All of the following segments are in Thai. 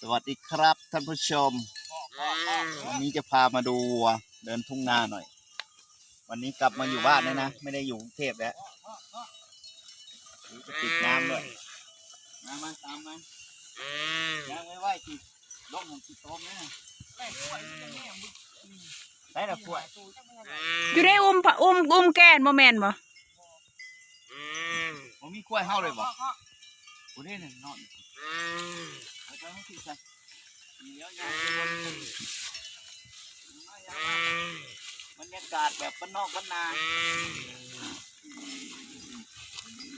สวัสดีครับท่านผู้ชม วันนี้จะพามาดูวัวเดินทุ่งนาหน่อย วันนี้กลับมาอยู่บ้านแล้วนะ ไม่ได้อยู่กรุงเทพแล้วเดี๋ยวจะติดน้ำด้วยมามาตามมายังไม่ไหวติดลงของติดโตมนะใช่ละขวดอยู่ได้อุ้มพะอุ้มอุ้มแกนบ่แม่นบ่ผมมีกล้วยเฮาเลยบ่กูได้หนึ่งนอน เอาไปให้ที่ใส่เดี๋ยวยางไปวนบรรยากาศแบบบ้านนอกบ้านนา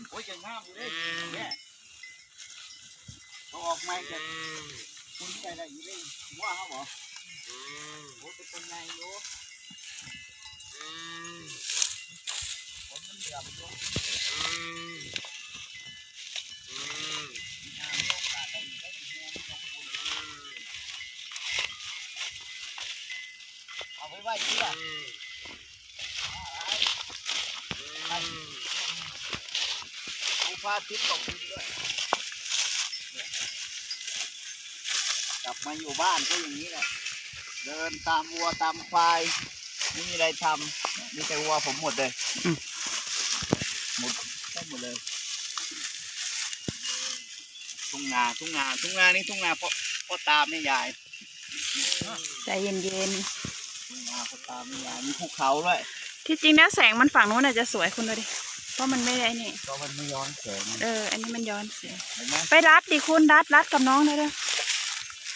โอ้ยจะงามเลยเนี่ยเขาออกม้จะคุณใจได้อยู่เลยว่าเขาบอกโอ้เป็นคนไงอยู่ผมมันเหลือมอยู่ ไว้ไว้ที่ละเอาฟ้าทิศตกดินด้วยกลับมาอยู่บ้านก็อย่างนี้แหละ เดินตามวัวตามควายไม่มีอะไรทำมีแต่วัวผมหมดเลย หมดทั้งหมดเลยทุ่งนาทุ่งนาทุ่งนานี่ทุ่งนาเพ่อพ่อตามนี่ยายใจเย็นทุ่งน ตามนี่ยายมีภูเขาด้วยๆที่จริงแล้วแสงมันฝั่งนู้นน่ะจะสวยคุณดูดิ เพราะมันไม่ได้นี่ ก็มันไม่ย้อนแสงเออ อันนี้มันย้อนแสง เห็นไหมไปรัดดิคุณรัดรัดกับน้องเลยเด้อ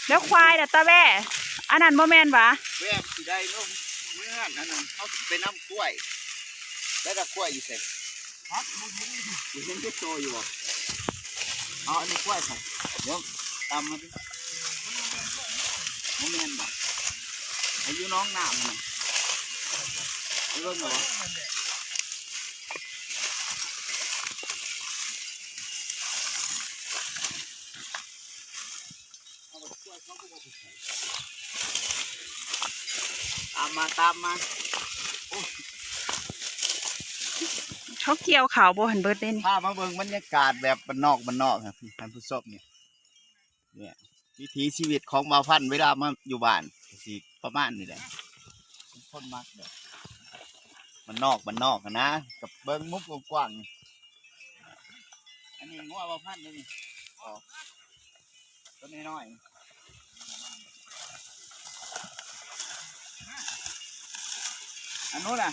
แล้วควายน่ะตาแว่อันนั้นบ่แม่นหวะแวบสีได้ลูกเมื่อนอันนั้นเขาไปน้ำกล้วย แล้วแต่กล้วยอยู่เสร็จครับอยู่เห็นที่โตอยู่บ่เอาอันนี้กล้วยใส่เดี๋ยวตามมาดิโมเมนบ่อายุ น้องหนามนะเอาเรื่องเหรอตามมาตามมาเขาเกี่ยวขาวโบหันเบิดเลยนี่พามาเบิ่งบรรยากาศแบบบ้านนอกบ้านนอกครับท่านผู้ชมเนี่ยเนี่ยวิถีชีวิตของมาพันเวลามาอยู่บ้าน สิประมาณนี้แหละเป็นคนมักแบบบ้านนอกบ้านนอกนะ กับเบิ่งมุกกว้างอันนี้งัวมาพันธุ์เลยนี่ออกต้นน้อยๆอันนู้นน่ะ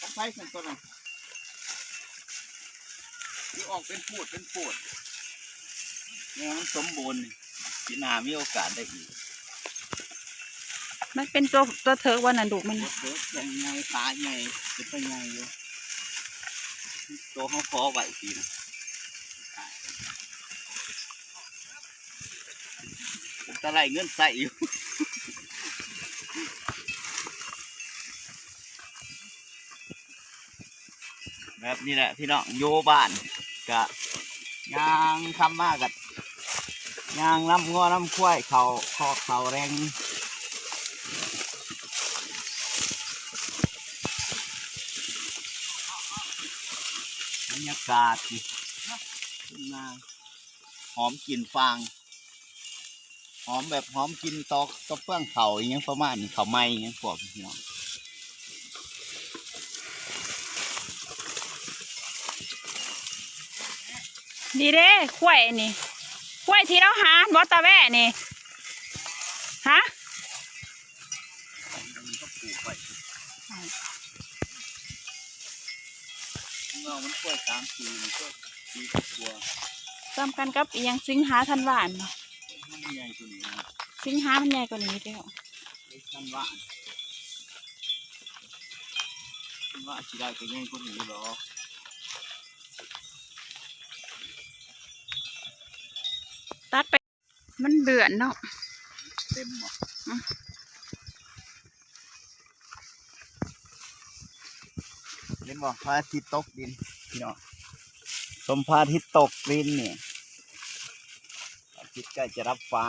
ต้องใช้เป็นต้นน่ะที่ออกเป็นพูดเป็นพูดเนี่ยมันสมบูรณ์นี่ ปีหน้ามีโอกาสได้อีกมันเป็นตัวตัวเถิกวันนั้นดุมันรถเบิกยังไงขาใหญ่เป็นไปไงอยู่ตัวเขาคอไหวปีนะผมตะไลเงินใส่อยู่ แบบนี้แหละพี่น้องโยบ้านกะยางคำมากกับ ยางน้ำงัวน้ำควายเขาคอเขาแรงบรรยากาศขึ้นมาหอมกลิ่นฟาง หอมแบบหอมกินตอกกระเพื่องเขาอย่างเงี้ยประมาณนี้เขาไหม้อย่างเงี้ยพวกพี่น้องดีเด้ควายนี่ ควายที่เราหาบ่ตาแว่นี่ฮะมันก็ปลูกไว้เงามันกล้วยสามปีมันก็ปีกตัวซ้ำกันกับอีหยังสิงหาธันวาเนาะมันใหญ่ตัวนี้นะสิงหามันใหญ่กว่านี้เด้อไอ้ท่านว่าท่านว่าสิได้ก็ใหญ่กว่านี้หรอ ตัดไป มันเบื่อนเนาะเต็มหมดอืมเห็นบ่พระอาทิตย์ตกดินพี่น้องชมพระอาทิตย์ตกดินเนี่ยพระอาทิตย์ใกล้จะรับฟ้า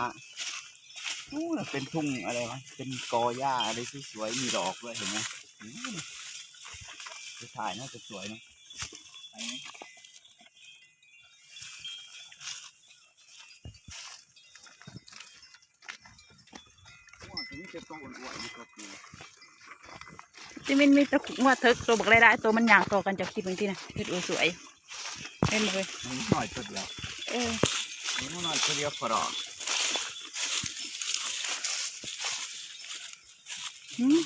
อู้น่ะเป็นทุ่งอะไรวะเป็นกอหญ้าอะไรสวยๆมีดอกด้วยเห็นไหมอู้นี่จะถ่ายน่าจะสวยเนอะไปไหม จะโตอ้วนๆนี่ก็คือจิมินมีแตะขุว่าเทิกตัวบักได้ๆตัวมันย่างต่อกันจากคลิปบางทีนะเฮ็ดโอสวยเล่นมาเลยมันหน่อยตัวเดียวเออมันหน่อยตัวเดียวพอหรอกหืม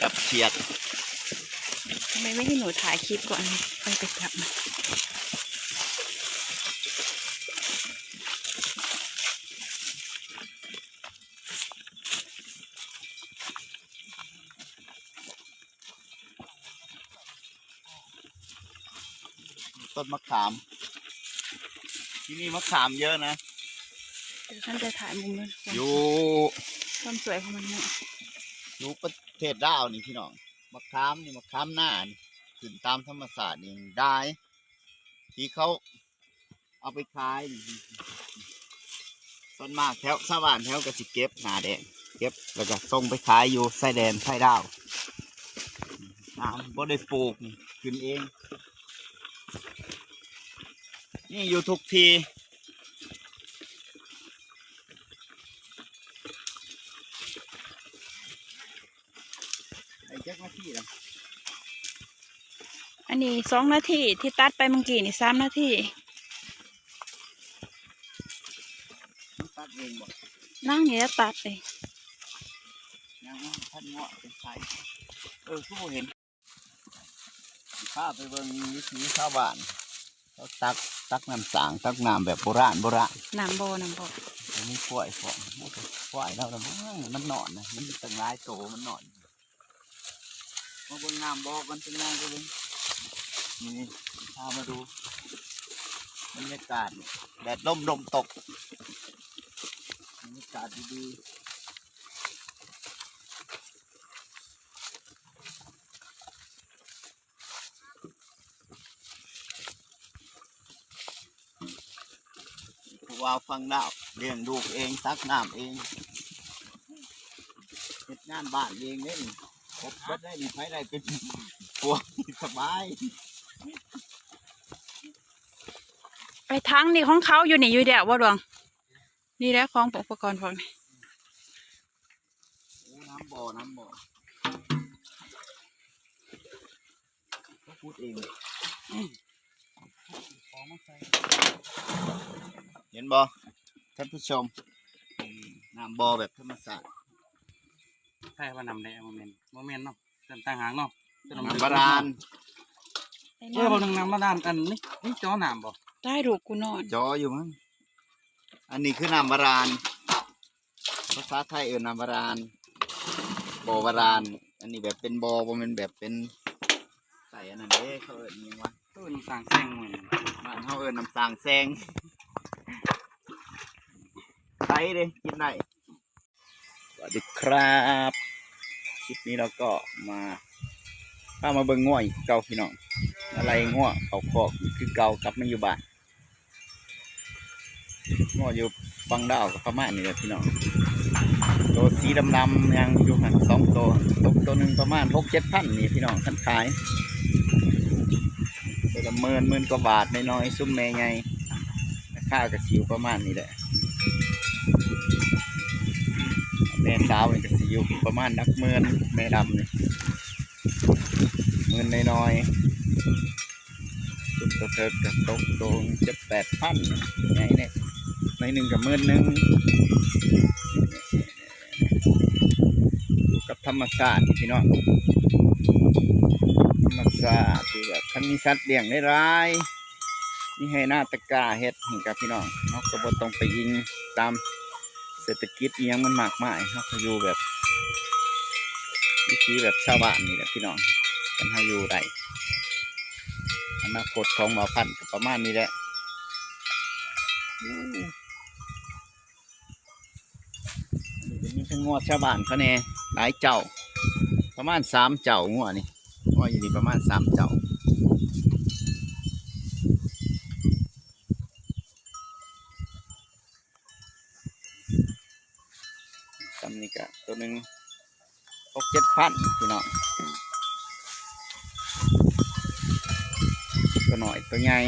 กับเฉียดทำไมไม่ให้หนูถ่ายคลิปก่อนไปไปกลับมา ต้นมะขาม ที่นี่มะขามเยอะนะเดี๋ยวฉันจะถ่ายมุมนั้นก่อนอยู่ความสวยของมันเนี่ยอยู่ประเทศดาวนี่พี่น้องมะขามนี่มะขามหน้านี่ขึ้นตามธรรมศาสตร์นี่ได้ ที่เขาเอาไปขายนี่ต้นมากแถวชาวบ้านแถวกระสิเก็บหนาแดงเก็บแล้วก็ส่งไปขายอยู่ไส้แดนไส้ดาวน้ำบ่ได้ปลูกนี่ขึ้นเอง นี่อยู่ทุกที ไอ้แจ็คมาที่ละอันนี้สองนาทีที่ตัดไปเมื่อกี้นี่สามนาทีมันตัดเองบ่นั่งเนี่ยจะตัดเลยยังว่าท่านเงาะเป็นไสเออผู้เห็นพาไปเบิ่งวิถีชาวบ้านเขาตัก ตักน้ำสางตักน้ำแบบโบราณโบราณน้ำบ่อน้ำบ่ออันนี้กล้วยของกล้วยแล้วละมั้งมันนอนนะมันมีตั้งหลายโตมันนอนมาเบิ่งน้ำบอกมันเป็นไงก็เลยนี่พามาดูบรรยากาศนี่แดดลมลมตกบรรยากาศดีๆ ว่าฟังดาวเลี้ยงลูกเองตักน้ำเองเฮ็ดงานบ้านเองเล่นครบเบิดได้นี่ไปได้เป็นพวกสบายไปทั้งนี่ของเขาอยู่นี่อยู่เดียวว่าดวง นี่แหละของอุปกรณ์พวกนี้โอ้น้ำบ่อน้ำบ่อก็พูดเองอืมของมาใส่เห็นบ่ท่านผู้ชมอืมน้ำบ่อแบบธรรมศาสตร์ใช่ว่านำได้โมเมนต์โมเมนต์เนาะเติมต่างหางเนาะเติมน้ำบาดาลเออบางน้ำบาดาลอันนี้นี่จอน้ำบ่ได้รูปกูนอนจออยู่มั้งอันนี้คือน้ำบาดาลภาษาไทยเอ่นน้ำบาดาลบ่อบาดาลอันนี้แบบเป็นบ่อบ่แมันแบบเป็นใส่อันนั้นเด้เขาเอิ้นอิหยังวะตู้น้ำสางแซงเหมือนบ้านเขาเอิ้นน้ำสางแซง ใช้เลยกินได้สวัสดีครับคลิปนี้เราก็มาพามาเบิ่งง่วยเก่าพี่น้องอะไรง่วเขาคอกคือเก่ากลับมาอยู่บ้านง่วอยู่ฟังดาวกับประมานี้แหละพี่น้องตัวสีดำๆยังอยู่หันสองตัวตกตัวหนึ่งประมาณหกเจ็ดพันนี่พี่น้องท่านขายตัวละเมินหมื่นกว่าบาทน้อยๆซุ้มแม่ไงราคากระสิวประมาณนี้แหละแม่สาวนี่กระสิวประมาณนักเมินแม่ดำนี่เมินน้อยๆซุ้มตัวเทิดกับตกตรงเจ็ดแปดพันไงเนี่ยในหนึ่งกับเมินหนึ่งอยู่กับธรรมชาติพี่น้องธรรมชาติที่แบบคันมีสัตว์เลี้ยงได้ร้ายนี่ให้หน้าตะกาเฮ็ดให้กับพี่น้องเนาะก็บ่ต้องไปยิงตาม ศรษฐกิจเอียงมันมากมายเนาะก็อยู่แบบวิธีแบบชาวบ้านนี่แหละพี่น้องกันให้อยู่ได้อนาคตของหมอพันธุ์ประมาณนี้แหละนนี้ก็มีทั้งวดชาวบ้านเขาแน่หลายเจ้า ประมาณสามเจ้างัวนี่ว่าอยู่นี่ประมาณสามเจ้า นี่ก็ตัวหนึ่งหกเจ็ดพันพี่น้องตัวหน่อยตัวใหญ่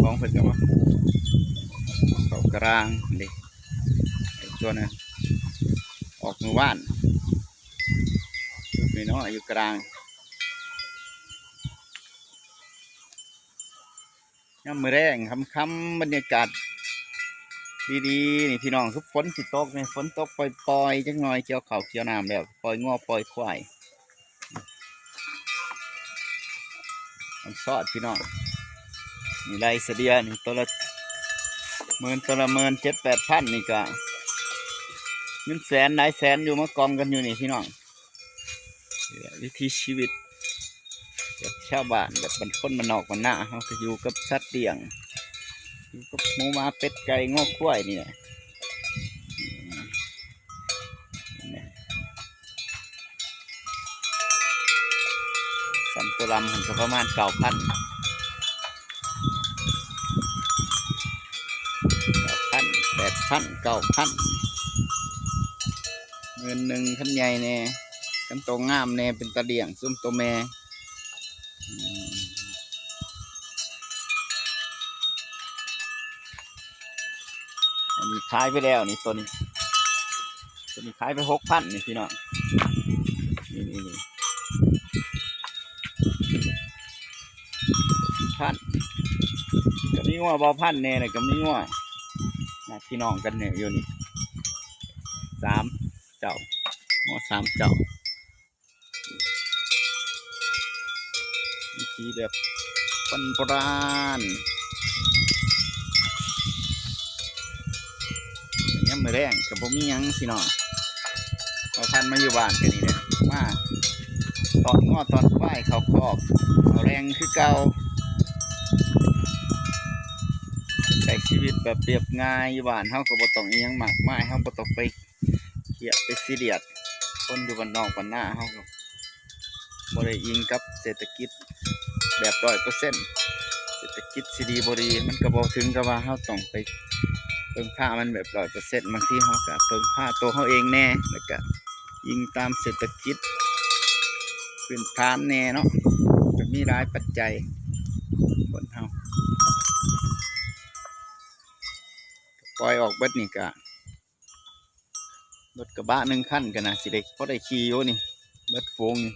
ของเพิ่นก็มาเขากลางเด็กจตัวนั้ออกมือว่านนี่เนาะอยู่กลางย่ำมือแรงค่ำบรรยากาศ ดีๆนี่พี่น้องคือฝนสิตกเนี่ยฝนตกปล่อยๆจังหน่อยเกี่ยวเขาเกี่ยวน้ำแล้วปล่อยงอปล่อยควายมันซอดพี่น้องนี่ไรเสดียนี่ตัวละหมื่นตัวละหมื่นเจ็ดแปดพันนี่ก็เงินแสนหลายแสนอยู่มากองกันอยู่นี่พี่น้องวิถีชีวิตแบบชาวบ้านแบบบรรคนมันนอกมันหน้าเขาก็อยู่กับสัตว์เลี้ยง กับหมูมาเป็ดไก่งอกควยนี่แหละสันตุลำมันก็ประมาณเก้าพันเก้าพันแปดพันเก้าพันเงินหนึ่งขั้นใหญ่แน่กันโตงามแน่เป็นตะเลี่ยงซุ้มตัวแม่ อันนี้ขายไปแล้วนี่ตัวนี้ ตัวนี้ขายไปหกพันนี่พี่น้องนี่นี่นี่พันกับนี่ว่าบอพันแน่เลยกับนี่ว่านะพี่น้องกันเนี่ยอยู่นี่สามเจ้าหมอสามเจ้าวิธีแบบปันโบราณ ยังมือ แรงกับผมมียังสิน้องเอาพันมาอยู่บ้านกันนี่เนี่ยมาตอนงอตอนควายเขาคอกเอาแรงคือเก่าใช้ชีวิตแบบเรียบง่ายอยู่บ้านเฮาก็บ่ต้องอีหยังมากมายเฮาบ่ต้องไปเครียดไปซีเรียสคนอยู่บ้านนอกบ้านหน้าเฮาก็บ่ได้อิงกับเศรษฐกิจแบบร้อยเปอร์เซ็นต์เศรษฐกิจสิดีบ่ดีมันก็บ่ถึงกับว่าเฮาต้องไป เพิ่งผ้ามันแบบร้อยเปอร์เซ็นต์บางที่เขาก็เพิ่งผ้าตัวเขาเองแน่แล้วก็ยิงตามเศรษฐกิจพื้นฐานแน่เนาะจะมีหลายปัจจัยบนเฮาปล่อยออกเบิดนี่ก็รถกระบะหนึ่งคันกันนะสิเด็กเพอได้ขี่อยู่นี่เบิดฟงนี่